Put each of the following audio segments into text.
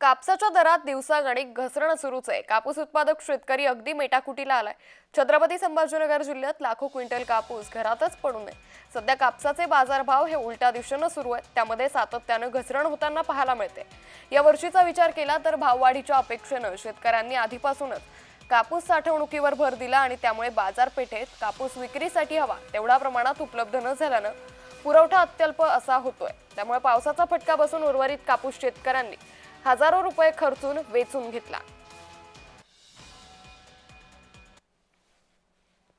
कापसाच्या दरात दिवसागणिक घसरण सुरूच आहे. कापूस उत्पादक शेतकरी अगदी मेटाकुटीला आलाय. छत्रपती संभाजीनगर जिल्ह्यात लाखो क्विंटल कापूस घरातच पडू नये सध्या कापसाचे बाजारभाव हे उलट्या दिशेनं सुरू आहेत. त्यामध्ये सातत्यानं घसरण होताना पाहायला मिळते. या वर्षीचा विचार केला तर भाववाढीच्या अपेक्षेनं शेतकऱ्यांनी आधीपासूनच कापूस साठवणुकीवर भर दिला आणि त्यामुळे बाजारपेठेत कापूस विक्रीसाठी हवा तेवढ्या प्रमाणात उपलब्ध न झाल्यानं पुरवठा अत्यल्प असा होतोय. त्यामुळे पावसाचा फटका बसून उर्वरित कापूस शेतकऱ्यांनी हजारो रुपये खर्चून वेचून घेतला.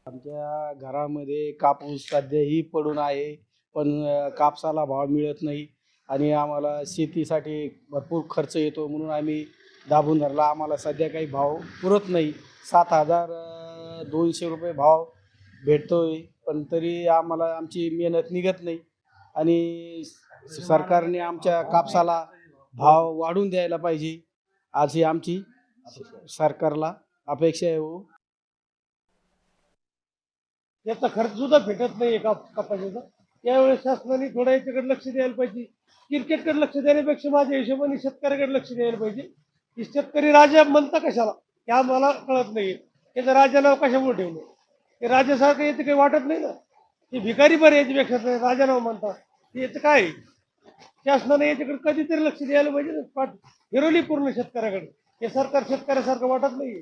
आमच्या घरामध्ये कापूस सध्याही पडून आहे पण कापसाला भाव मिळत नाही आणि आम्हाला शेतीसाठी भरपूर खर्च येतो म्हणून आम्ही दाबून धरला आम्हाला सध्या काही भाव पुरत नाही. सात हजार दोनशे रुपये भाव भेटतोय पण तरी आम्हाला आमची मेहनत निघत नाही आणि सरकारने आमच्या कापसाला भाव वाढून द्यायला पाहिजे अशी आमची सरकारला अपेक्षा आहे हो. याचा खर्च सुद्धा भेटत नाही एका कपाशीचा. यावेळेस शासनाने थोडं याच्याकडे लक्ष द्यायला पाहिजे. क्रिकेटकडे लक्ष देण्यापेक्षा माझ्या हिशोबाने शेतकऱ्याकडे लक्ष द्यायला पाहिजे. की शेतकरी राजा म्हणता कशाला? हे आम्हाला कळत नाही त्याचं राजा नाव कशामुळे ठेवलं? ते राजासारखं याचं काही वाटत नाही ना? ते भिकारी बरं याच्यापेक्षा राजा नाव म्हणतात. ते याचं काय आहे? शासनाने याच्याकडे कधीतरी लक्ष द्यायला पाहिजे. ना पाठ पूर्ण शेतकऱ्याकडे. हे सरकार शेतकऱ्यासारखं वाटत नाही